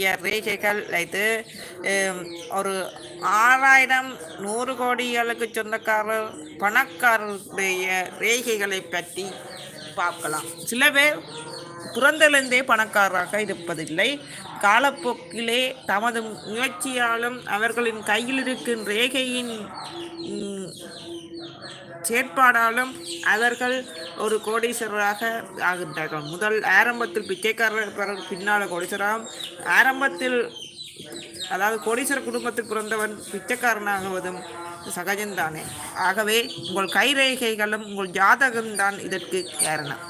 இருக்கக்கூடிய ரேகைகள் இது ஒரு ஆறாயிரம் நூறு கோடிகளுக்கு சொந்தக்காரர் பணக்காரருடைய ரேகைகளை பற்றி பார்க்கலாம். சில பேர் பிறந்திலிருந்தே பணக்காரராக இருப்பதில்லை. காலப்போக்கிலே தமது முயற்சியாலும் அவர்களின் கையில் இருக்கும் ரேகையின் செயற்பாடாலும் அவர்கள் ஒரு கோடீஸ்வரராக ஆகின்றார்கள். முதல் ஆரம்பத்தில் பிச்சைக்காரர் பிறகு பின்னால் கோடீஸ்வரம் ஆரம்பத்தில் அதாவது கோடீஸ்வர குடும்பத்தில் பிறந்தவன் பிச்சைக்காரனாகுவதும் சகஜம்தானே. ஆகவே உங்கள் கைரேகைகளும் உங்கள் ஜாதகம்தான் இதற்கு காரணம்.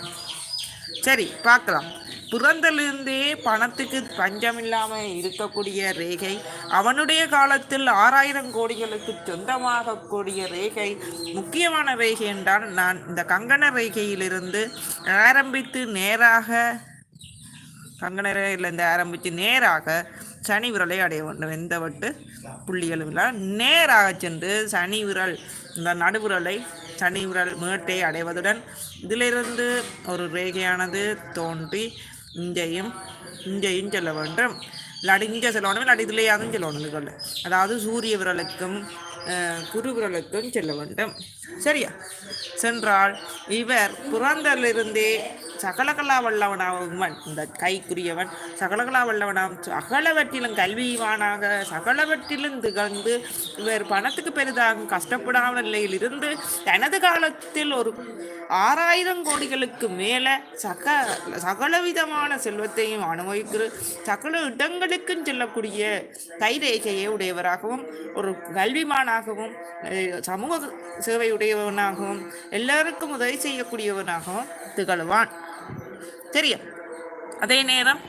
சரி பார்க்கலாம். பிறந்திலிருந்தே பணத்துக்கு பஞ்சமில்லாமல் இருக்கக்கூடிய ரேகை அவனுடைய காலத்தில் ஆறாயிரம் கோடிகளுக்கு சொந்தமாகக்கூடிய ரேகை முக்கியமான ரேகை என்றால் நான் இந்த கங்கண ரேகையிலிருந்து ஆரம்பித்து நேராக கங்கண ரேகையிலிருந்து ஆரம்பித்து நேராக சனி விரலை அடைய வேண்டும். எந்த வட்டு புள்ளிகளும் நேராக சென்று சனி விரல் இந்த நடுவிரலை சனி விரல் மேட்டை அடைவதுடன் இதிலிருந்து ஒரு ரேகையானது தோன்றி இங்கேயும் இங்கேயும் செல்ல வேண்டும். இல்லாட்டி இங்கே செல்லணும் இல்லாட்டி இதுலேயாதும் செல்லணும் இதுகளில் அதாவது சூரிய விரலுக்கும் அஹ், குரு விரலுக்கும் செல்ல வேண்டும். சரியா? சென்றால் இவர் பிறந்தலிருந்தே சகலகலா வல்லவனாவன் இந்த கைக்குரியவன் சகலகலா வல்லவனாம். சகலவற்றிலும் கல்விவானாக சகலவற்றிலும் திகழ்ந்து இவர் பணத்துக்கு பெரிதாகும் கஷ்டப்படாமல் நிலையில் இருந்து தனது காலத்தில் ஒரு ஆறாயிரம் கோடிகளுக்கு மேலே சக சகலவிதமான செல்வத்தையும் அனுபவிக்கிற சகல இடங்களுக்கும் செல்லக்கூடிய கைரேகையை உடையவராகவும் ஒரு கல்விமானாகவும் சமூக சேவை உடையவனாகவும் எல்லாருக்கும் உதவி செய்யக்கூடியவனாகவும் திகழ்வான். சரியா. அதே நேரம்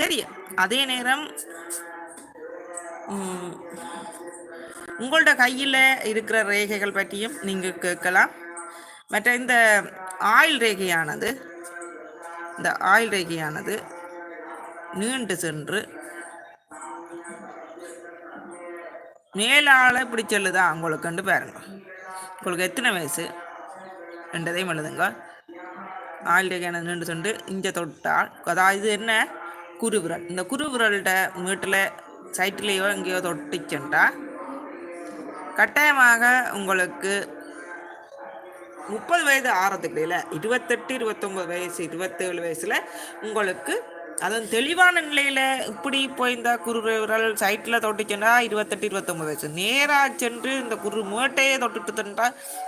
சரியா. அதே நேரம் உங்களோட கையில் இருக்கிற ரேகைகள் பற்றியும் நீங்கள் கேட்கலாம். மற்ற இந்த ஆயில் ரேகையானது இந்த ஆயில் ரேகையானது நீண்டு சென்று மேலால இப்படி செல்லுதா? உங்களுக்குண்டு பாருங்க. உங்களுக்கு எத்தனை வயசு? ரெண்டதையும் எழுதுங்க. ஆயில் நின்று சொண்டு சென்று இங்கே தொட்டால் அதாவது இது என்ன? குருவிரல். இந்த குருவிரல்ட வீட்டில் சைட்லேயோ எங்கேயோ தொட்டிச்சுண்டா கட்டாயமாக உங்களுக்கு முப்பது வயது ஆறதுக்கு இடையில இருபத்தெட்டு இருபத்தொம்பது வயசு இருபத்தேழு வயசில் உங்களுக்கு அதுவும் தெளிவான நிலையில் இப்படி போயிருந்தா குரு விரல் சைட்டில் தொட்டுச்சுன்னா இருபத்தெட்டு இருபத்தொம்பது வயசு. நேராக சென்று இந்த குரு மூட்டையே தொட்டுட்டு தண்டா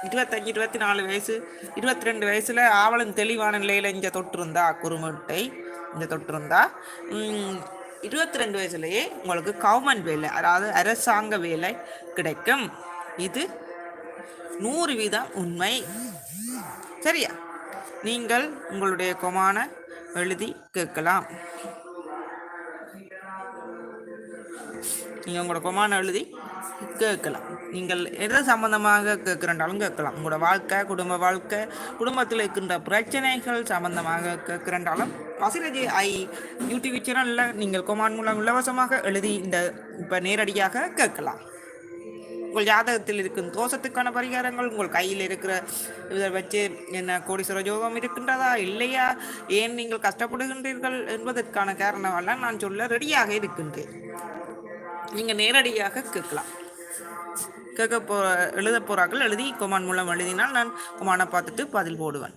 இருபத்தஞ்சி இருபத்தி நாலு வயசு. இருபத்தி ரெண்டு வயசில் ஆவலன் தெளிவான நிலையில் இங்கே தொட்டிருந்தா குருமூட்டை இங்கே தொட்டிருந்தா இருபத்தி ரெண்டு வயசுலேயே உங்களுக்கு கவர்மெண்ட் வேலை அதாவது அரசாங்க வேலை கிடைக்கும். இது நூறு வீதம் உண்மை. சரியா? நீங்கள் உங்களுடைய குமான எழுதி கேட்கலாம். நீங்கள் உங்களோட கொமான எழுதி கேட்கலாம். நீங்கள் எது சம்பந்தமாக கேட்குறண்டாலும் கேட்கலாம். உங்களோட வாழ்க்கை குடும்ப வாழ்க்கை குடும்பத்தில் இருக்கின்ற பிரச்சனைகள் சம்பந்தமாக கேட்குறண்டாலும் வசிரஜி ஐ யூடியூப் சேனலில் நீங்கள் கொமான் மூலம் இலவசமாக எழுதி இந்த இப்போ நேரடியாக கேட்கலாம். உங்கள் ஜாதகத்தில் இருக்கும் தோஷத்துக்கான பரிகாரங்கள் உங்கள் கையில் இருக்கிற இதை வச்சு என்ன கோடீஸ்வர யோகம் இருக்கின்றதா இல்லையா? ஏன் நீங்கள் கஷ்டப்படுகின்றீர்கள் என்பதற்கான காரணமெல்லாம் நான் சொல்ல ரெடியாக இருக்கின்றேன். நீங்கள் நேரடியாக கேட்கலாம். கேட்க போ எழுத போகிறார்கள் எழுதி கொமான் மூலம் எழுதினால் நான் கொமானை பார்த்துட்டு பதில் போடுவேன்.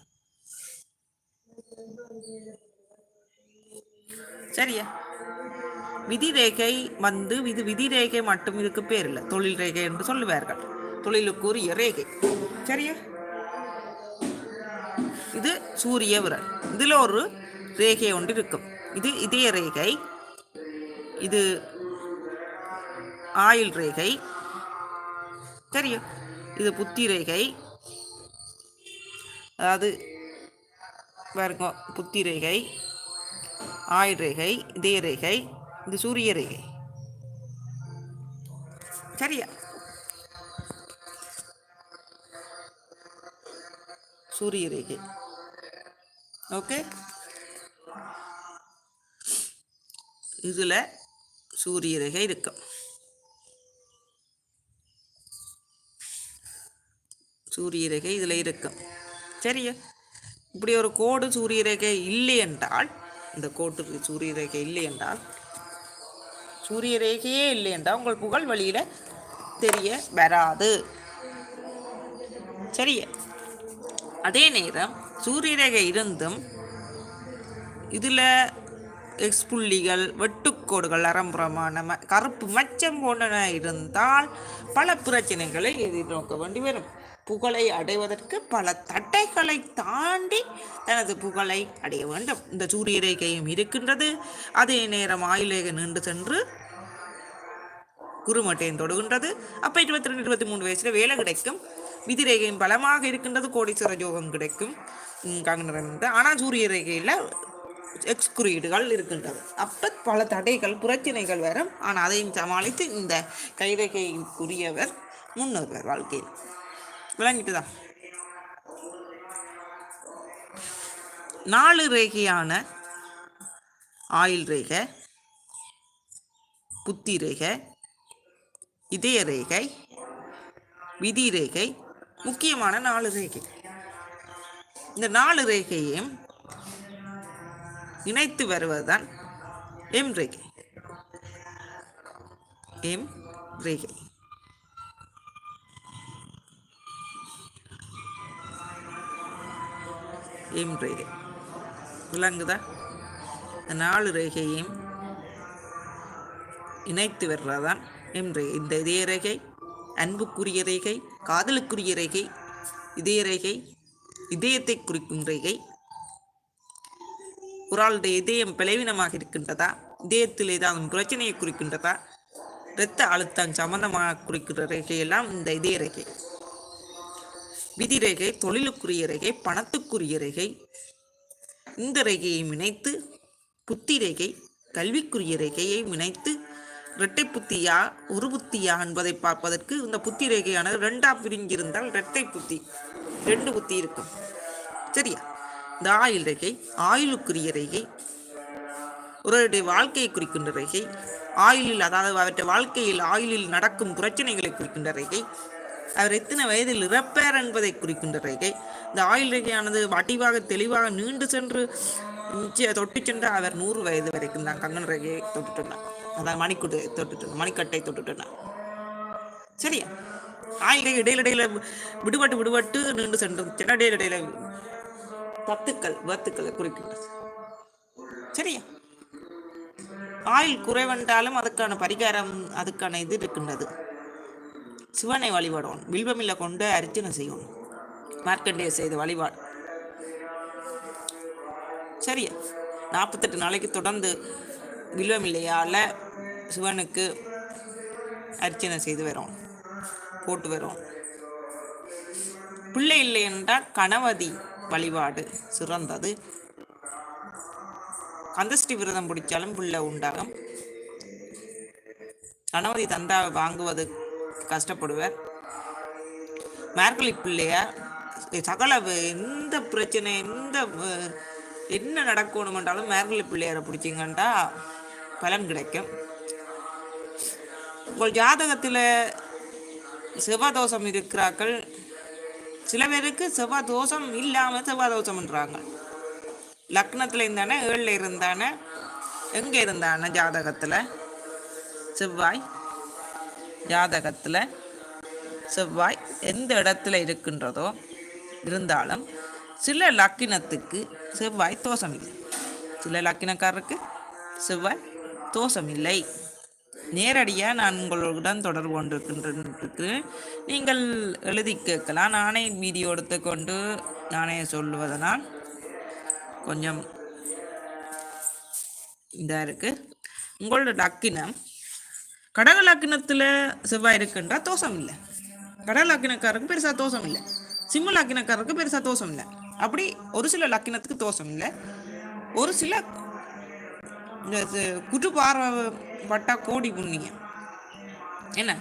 சரியா? விதி ரேகை வந்து இது விதி ரேகை மட்டும் இதுக்கு பேர் இல்லை. தொழில் ரேகை என்று சொல்லுவார்கள். தொழிலுக்குரிய ரேகை. சரியா? இது சூரிய விரல். இதில் ஒரு ரேகை ஒன்று இருக்கும். இது இதய ரேகை. இது ஆயுள் ரேகை. சரியா? இது புத்தி ரேகை. அதாவது பாருங்க புத்தி ரேகை. ஆயுள் ரேகை இதய ரேகை இது சூரிய ரேகை. சரியா? சூரிய ரேகை. ஓகே? இதில் சூரிய ரேகை இருக்கும். சூரிய ரேகை இதில் இருக்கும். சரியா? இப்படி ஒரு கோடு சூரிய ரேகை இல்லை என்றால் இந்த கோட்டு சூரிய ரேகை இல்லை என்றால் சூரிய ரேகையே இல்லை என்றால் உங்கள் புகழ் வழியில் தெரிய வராது. சரியா அதே நேரம் சூரிய ரேகை இருந்தும் இதில் எக்ஸ் புள்ளிகள் வெட்டுக்கோடுகள் அரம்புறமான ம கருப்பு மச்சம் போன்றன இருந்தால் பல பிரச்சனைகளை எதிர்நோக்க வேண்டி வரும். புகழை அடைவதற்கு பல தட்டைகளை தாண்டி தனது புகழை அடைய வேண்டும். இந்த சூரிய ரேகையும் இருக்கின்றது. அதே நேரம் ஆயுளேக நின்று சென்று குருமட்டையும் தொடுகின்றது. அப்போ இருபத்தி ரெண்டு இருபத்தி மூணு வயசுல வேலை கிடைக்கும். விதி ரேகையும் பலமாக இருக்கின்றது. கோடீஸ்வர யோகம் கிடைக்கும். ஆனால் சூரிய ரேகையில் எக்ஸ் குறியீடுகள் இருக்கின்றது. அப்போ பல தடைகள் பிரச்சனைகள் வரும். ஆனால் அதையும் சமாளித்து இந்த கைரேகைக்குரியவர் முன்னேறுவர் வாழ்க்கையில். விளங்கிட்டுதான் நாலு ரேகையான ஆயில் ரேகை புத்தி ரேகை இதய ரேகை விதி ரேகை முக்கியமான நாலு ரேகை. இந்த நாலு ரேகையும் இணைத்து வருவதுதான் எம் ரேகை. எம் ரேகை. எம் ரேகை. விளங்குதா? இந்த நாலு ரேகையும் இணைத்து வர்றதான் எம் ரேகை. இந்த இதய ரேகை அன்புக்குரிய ரேகை காதலுக்குரிய ரேகை இதய ரேகை இதயத்தை குறிக்கும் ரேகை. ஒரு ஆளுடைய இதயம் பலவீனமாக இருக்கின்றதா? இதயத்தில் ஏதாவது பிரச்சனையை குறிக்கின்றதா? இரத்த அழுத்தம் சம்பந்தமாக குறிக்கிற ரேகையெல்லாம் இந்த இதய ரேகை. விதி ரேகை தொழிலுக்குரிய ரேகை பணத்துக்குரிய ரேகை. இந்த ரேகையை இணைத்து புத்தி ரேகை கல்விக்குரிய ரேகையை இணைத்து இரட்டை புத்தியா ஒரு புத்தியா என்பதை பார்ப்பதற்கு இந்த புத்தி ரேகையானது ரெண்டா பிரிஞ்சிருந்தால் இரட்டை புத்தி ரெண்டு புத்தி இருக்கும். சரியா? இந்த ஆயுள் ரேகை ஆயுளுக்குரிய ரேகை ஒருவருடைய வாழ்க்கையை குறிக்கின்ற ரேகை ஆயுளில் அதாவது அவற்றை வாழ்க்கையில் ஆயுளில் நடக்கும் பிரச்சனைகளை குறிக்கின்ற ரேகை அவர் எத்தனை வயதில் இறப்பார் என்பதை குறிக்கின்ற ரேகை. இந்த ஆயுள் ரேகையானது வடிவாக தெளிவாக நீண்டு சென்று தொட்டு சென்று அவர் நூறு வயது வரைக்கும் தான் கங்கன் ரேகையை தொட்டுட்டுனார் அதான் மணிக்குட்டு தொட்டுட்டு மணிக்கட்டை தொட்டுட்டுனார் சரியா? ஆயுள் ரேகை இடையில இடையில விடுபட்டு விடுபட்டு நீண்டு சென்று இடையில இடையில பத்துக்கள் வத்துக்களை குறிக்கின்றது. சரியா? ஆயுள் குறைவென்றாலும் அதுக்கான பரிகாரம் அதுக்கான இது இருக்கின்றது. சிவனை வழிபாடும் வில்வமில்ல கொண்டு அர்ச்சனை செய்யணும் மார்க்கண்டேய செய்த வழிபாடு. சரியா நாற்பத்தெட்டு நாளைக்கு தொடர்ந்து வில்வமில்லையால் சிவனுக்கு அர்ச்சனை செய்து வரோம். போட்டு வரோம். பிள்ளை இல்லை என்றால் கணவதி வழிபாடு சிறந்தது. கந்தஷ்டி விரதம் பிடிச்சாலும் பிள்ளை உண்டாகும். கணவதி தந்தா வாங்குவது கஷ்டப்படுவார் மார்கழி பிள்ளையார் சகல எந்த பிரச்சனை எந்த என்ன நடக்கணுமென்றாலும் மார்கழி பிள்ளையாரை பிடிச்சிங்கண்டா பலன் கிடைக்கும். உங்கள் ஜாதகத்தில் செவ்வாதோஷம் இருக்கிறார்கள். சில பேருக்கு செவ்வாதோஷம் இல்லாமல் செவ்வாதோஷம்ன்றாங்க. லக்னத்தில் இருந்தானே ஏழில் இருந்தானே எங்கே இருந்தானே ஜாதகத்தில்? செவ்வாய். ஜாதகத்தில் செவ்வாய் எந்த இடத்துல இருக்கின்றதோ இருந்தாலும் சில லக்கினத்துக்கு செவ்வாய் தோஷம் இல்லை சில லக்கினக்காரருக்கு செவ்வாய் தோஷம் இல்லை நேரடியாக நான் உங்களுடன் தொடர்பு கொண்டிருக்கின்றேன். நீங்கள் எழுதி கேட்கலாம். நானே வீடியோ எடுத்துக்கொண்டு நானே சொல்லுவதனால் கொஞ்சம் இதாக இருக்குது உங்களோட லக்கினம் கடக லக்கினத்தில் செவ்வாய் இருக்குன்றா தோஷம் இல்லை. கடக லக்கினக்காரருக்கு பெருசாக தோஷம் இல்லை. சிம்ம லக்கினக்காரருக்கு பெருசாக தோஷம் இல்லை. அப்படி ஒரு சில லக்கினத்துக்கு தோஷம் இல்லை. ஒரு சில இந்த இது குற்று பார்வை பட்டா கோடி புண்ணியம். என்ன?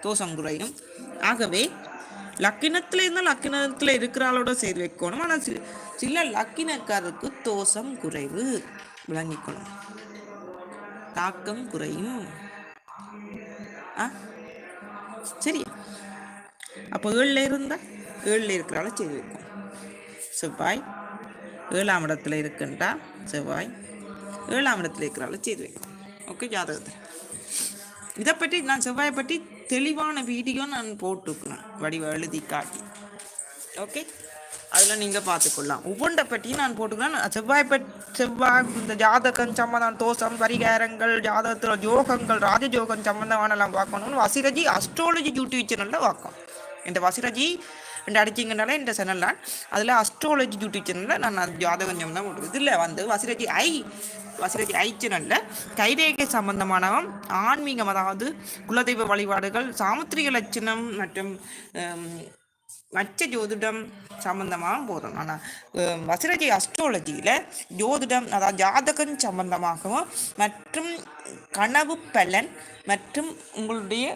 தோஷம் குறையும். ஆகவே லக்கினத்தில் இருந்தால் லக்கினத்தில் இருக்கிற ஆளோட வைக்கணும். ஆனால் சில சில லக்கினக்காரருக்கு தோஷம் குறைவு. விளங்கிக்கணும் தாக்கம் குறையும். ஆ? சரி. அப்போ ஏழில் இருந்தால் ஏழில் இருக்கிறால செய்து வைக்கும் செவ்வாய் ஏழாம் இடத்துல இருக்குன்றா? செவ்வாய் ஏழாம் இடத்துல இருக்கிறால செய்து வைக்கும் ஓகே ஜாதகத்தில். இதை பற்றி நான் செவ்வாயை பற்றி தெளிவான வீடியோ நான் போட்டுக்கிறேன் வடிவ எழுதி காட்டி. ஓகே? அதில் நீங்கள் பார்த்துக்கொள்ளலாம். ஒவ்வொன்றை பற்றியும் நான் போட்டுக்கிறேன். செவ்வாய் பற்றி செவ்வாய் இந்த ஜாதகம் சம்பந்தம் தோஷம் பரிகாரங்கள் ஜாதகத்தில் யோகங்கள் ராஜயோகம் சம்மந்தமானலாம் பார்க்கணும்னு வசிரஜி அஸ்ட்ராலஜி யூடியூப் சேனலில் பார்க்கும். இந்த வசிரஜி ரெண்டு அடிச்சிங்கனால இந்த சேனல்லாம் அதில் அஸ்ட்ராலஜி யூடியூப் சேனலில் நான் ஜாதகம் சம்பந்தம் போட்டுருக்கேன் இதில் வந்து வசிரஜி ஐ வசிரஜி ஐ சேனலில் கைரேகை சம்பந்தமானவன் ஆன்மீகம் அதாவது குலதெய்வ வழிபாடுகள் சாமுத்திரிக லட்சணம் மற்றும் மற்ற ஜோதிடம் சம்பந்தமாக போதும் ஆனால் வசிரஜி அஸ்ட்ராலஜியில் ஜோதிடம் அதாவது ஜாதகம் சம்பந்தமாகவும் மற்றும் கனவு பலன் மற்றும் உங்களுடைய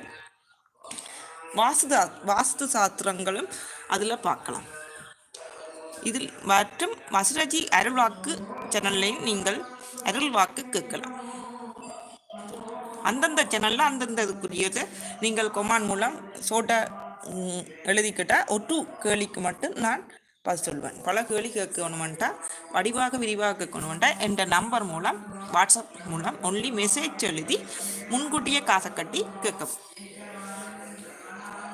வாஸ்து வாஸ்து சாஸ்திரங்களும் அதில் பார்க்கலாம். இதில் மற்றும் மசுரஜி அருள்வாக்கு சேனல்லையும் நீங்கள் அருள்வாக்கு கேட்கலாம். அந்தந்த சேனலில் அந்தந்த இதுக்குரியதை. நீங்கள் கொமான் மூலம் சோட்ட எழுதிக்கிட்ட ஒட்டு கேள்விக்கு மட்டும் நான் பதில் சொல்வேன். பல கேள்வி கேட்கணுமெண்டா வடிவாக விரிவாக கேட்கணுமெண்டா என்ற நம்பர் மூலம் வாட்ஸ்அப் மூலம் ஒன்லி மெசேஜ் எழுதி முன்கூட்டியே காசை கட்டி கேட்கும்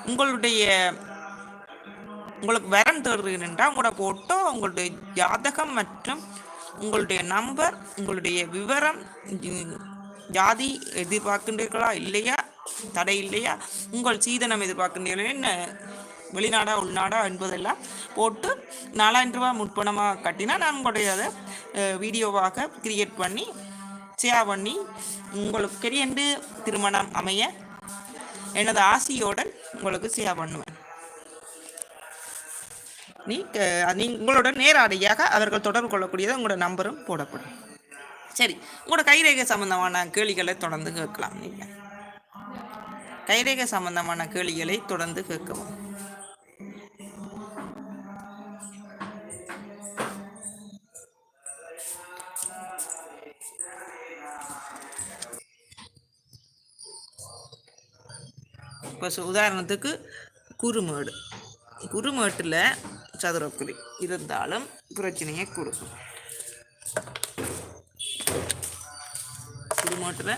உங்களுடைய உங்களுக்கு வரன் தேடுறீங்கன்னா உங்களோட ஃபோட்டோ உங்களுடைய ஜாதகம் மற்றும் உங்களுடைய நம்பர் உங்களுடைய விவரம் ஜாதி எதிர்பார்க்கின்றீர்களா இல்லையா தடை இல்லையா உங்கள் சீதனம் எதிர்பார்க்கின்றீர்களா என்ன? வெளிநாடா உள்நாடா என்பதெல்லாம் போட்டு நாலாயிரம் ரூபாய் முற்பணமாக கட்டினா நான் உங்களுடைய அதை வீடியோவாக கிரியேட் பண்ணி ஷேர் பண்ணி உங்களுக்கு கெரியண்டு திருமணம் அமைய எனது ஆசையோடு உங்களுக்கு ஷேர் பண்ணுவேன். நீ க- உங்களோட நேரடியாக அவர்கள் தொடர்பு கொள்ளக்கூடியது உங்களோட நம்பரும் போடப்படும். சரி உங்களோட கைரேகை சம்பந்தமான கேள்விகளை தொடர்ந்து கேட்கலாம் நீங்கள் கைரேக சம்பந்தமான கேள்விகளை தொடர்ந்து கேட்கவும். இப்போ உதாரணத்துக்கு குறுமேடு. குறுமேட்டில் சதுரக்குழி இருந்தாலும் பிரச்சனையை கொடுக்கும். குறுமேட்டில்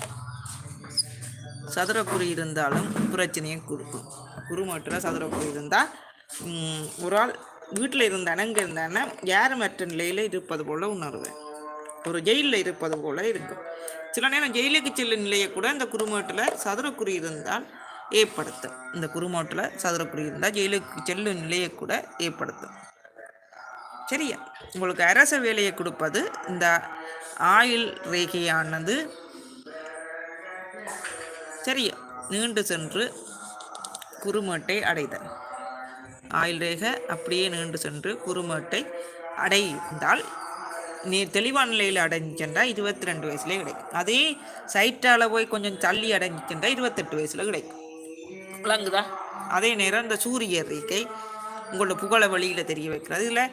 சதுரக்குறி இருந்தாலும் பிரச்சனையை கொடுக்கும். குறுமேட்டில் சதுரக்குறி இருந்தால் ஒரு ஆள் வீட்டில் இருந்தானே இங்கே இருந்தானே யாருமற்ற நிலையில் இருப்பது போல் உணர்வேன். ஒரு ஜெயிலில் இருப்பது போல இருக்கும். சில நேரம் ஜெயிலுக்கு செல்லும் நிலையை கூட இந்த குருமோட்டில் சதுரக்குறி இருந்தால் ஏற்படுத்தும். இந்த குருமோட்டில் சதுரக்குறி இருந்தால் ஜெயிலுக்கு செல்லும் நிலையை கூட ஏற்படுத்தும். சரியா? உங்களுக்கு அரச வேலையை கொடுப்பது இந்த ஆயுள் ரேகையானது சரி நீண்டு சென்று குறுமேட்டை அடைதல். ஆயுள் ரேகை அப்படியே நீண்டு சென்று குறுமேட்டை அடைந்தால் நீ தெளிவான நிலையில் அடைஞ்சென்றா இருபத்தி ரெண்டு வயசுலேயே கிடைக்கும். அதே சைட்டால் போய் கொஞ்சம் தள்ளி அடைஞ்சிச்சென்றா இருபத்தெட்டு வயசில் கிடைக்கும். விளங்குதா? அதே நேரம் இந்த சூரிய ரேகை உங்களோட புகழை வழியில் தெரிய வைக்கிறது. இதில்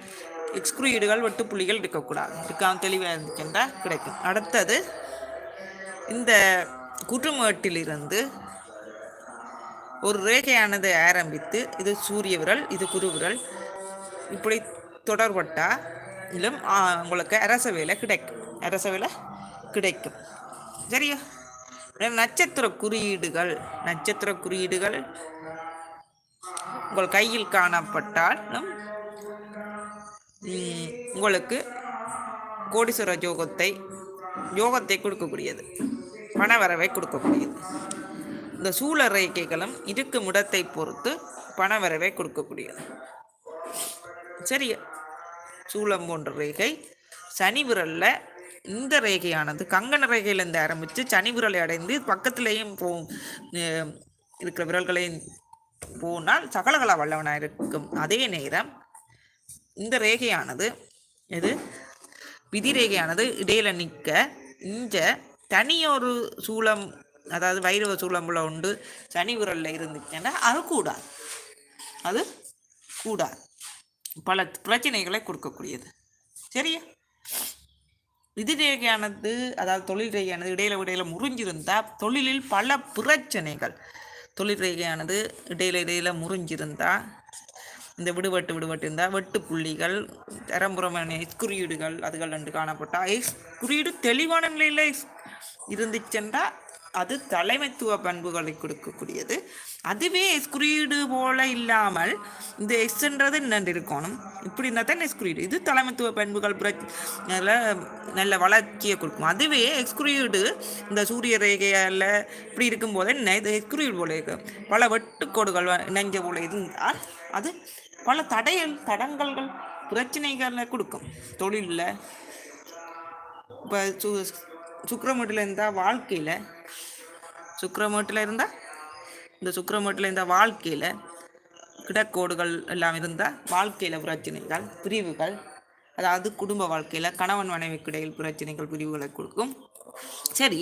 எக்ஸ்குரியீடுகள் வெட்டுப்புள்ளிகள் இருக்கக்கூடாது. இருக்காமல் தெளிவாக இருந்துச்சுன்றா கிடைக்கும். அடுத்தது இந்த குற்றுமேட்டிலிருந்து ஒரு ரேகையானது ஆரம்பித்து இது சூரிய விரல் இது குரு விரல். இப்படி தொடர்பட்டாலும் உங்களுக்கு அரச வேலை கிடைக்கும். அரச வேலை கிடைக்கும். சரியா? நட்சத்திர குறியீடுகள் நட்சத்திர குறியீடுகள் உங்கள் கையில் காணப்பட்டாலும் உங்களுக்கு கோடீஸ்வர யோகத்தை யோகத்தை கொடுக்கக்கூடியது. பணவரவை கொடுக்கக்கூடியது. இந்த சூழ ரேகைகளும் இருக்கும் இடத்தை பொறுத்து பணவரவை கொடுக்கக்கூடியது. சரி சூளம் போன்ற ரேகை. சனி விரலில் இந்த ரேகையானது கங்கண ரேகையிலேருந்து ஆரம்பித்து சனி விரலை அடைந்து பக்கத்துலேயும் போ இருக்கிற விரல்களையும் போனால் சகலகலா வல்லவனாக இருக்கும். அதே நேரம் இந்த ரேகையானது இது விதி ரேகையானது இடையில நிற்க இஞ்ச தனியொரு சூளம் அதாவது வைரவ சூளம்புல உண்டு. சனி விரலில் இருந்துச்சுன்னா அது கூடாது. அது கூடாது. பல பிரச்சனைகளை கொடுக்கக்கூடியது. சரியா? இது ரேகையானது அதாவது தொழில் ரேகையானது இடையில இடையில முறிஞ்சிருந்தால் தொழிலில் பல பிரச்சனைகள். தொழில் ரேகையானது இடையில இடையில முறிஞ்சிருந்தால் இந்த விடுபட்டு விடுபட்டு இருந்தால் வெட்டு புள்ளிகள் தரம்புறமான குறியீடுகள் அதுகள் ரெண்டு காணப்பட்டால் குறியீடு தெளிவான நிலையில் இருந்துச்சுன்னா அது தலைமைத்துவ பண்புகளை கொடுக்கக்கூடியது. அதுவே எக்ஸ்குறியீடு போல இல்லாமல் இந்த எஸ்ன்றது நின்று இருக்கணும். இப்படி இருந்தால் தான் எக்ஸ்குறியீடு இது தலைமைத்துவ பண்புகள் பிரச்சனை நல்ல வளர்ச்சியை கொடுக்கும். அதுவே எக்ஸ்குறியீடு இந்த சூரிய ரேகையால் இப்படி இருக்கும்போது என்ன? இது எக்ஸ்குறியீடு போல இருக்கும் பல வெட்டுக்கோடுகள் இணைஞ்ச போல இருந்தால் அது பல தடைகள் தடங்கல்கள் பிரச்சனைகளை கொடுக்கும். தொழிலில் இப்போ சு சுக்கரமேட்டில் இருந்தால் வாழ்க்கையில் சுக்கரமேட்டில் இருந்தால் இந்த சுக்கரமேட்டில் இருந்தால் வாழ்க்கையில் கிடக்கோடுகள் எல்லாம் இருந்தால் வாழ்க்கையில் பிரச்சனைகள் பிரிவுகள் அதாவது குடும்ப வாழ்க்கையில் கணவன் மனைவிக்கு இடையில் பிரச்சனைகள் பிரிவுகளை கொடுக்கும். சரி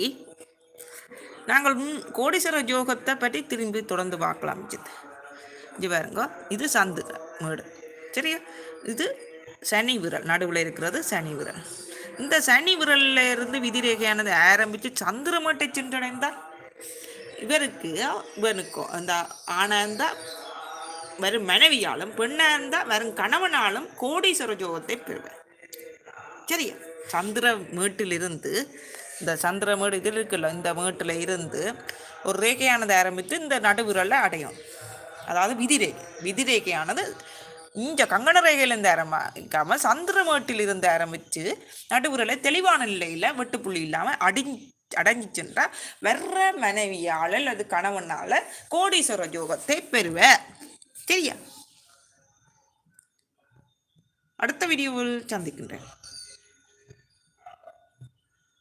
நாங்கள் முன் கோடீஸ்வர யோகத்தை பற்றி திரும்பி தொடர்ந்து பார்க்கலாம் ஜித். இது பாருங்க இது சந்து மேடு. சரியா? இது சனி விரல் நடுவில் இருக்கிறது சனி விரல். இந்த சனி விரல்ல இருந்து விதிரேகையானது ஆரம்பித்து சந்திரமட்டை சென்றடைந்தால் இவருக்கு இவனுக்கும் அந்த ஆணா இருந்தால் வரும் மனைவியாலும் பெண்ணாக இருந்தால் வரும் கணவனாலும் கோடீஸ்வர ஜோகத்தை பெறுவார். சரியா? சந்திர மேட்டிலிருந்து இந்த சந்திர மேடு இதில் இருக்குல்ல இந்த மேட்டில் இருந்து ஒரு ரேகையானது ஆரம்பித்து இந்த நடுவிரலை அடையும். அதாவது விதிரேகை. விதிரேகையானது இங்கே கங்கண ரேகையிலேருந்து ஆரம்பிக்காமல் சந்திர இருந்து ஆரம்பித்து நடுவுரில் தெளிவான நிலையில் வெட்டுப்புள்ளி இல்லாமல் அடி அடங்கி சென்றால் வர்ற மனைவியால் அல்லது கணவனால் கோடீஸ்வர யோகத்தை பெறுவ. சரியா? அடுத்த வீடியோவில் சந்திக்கின்றேன்.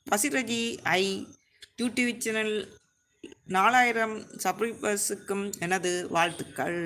பசிரஜி ஐ யூடியூப் சேனல் நாலாயிரம் சப்ஸ்கிரைபர்ஸுக்கும் எனது வாழ்த்துக்கள்.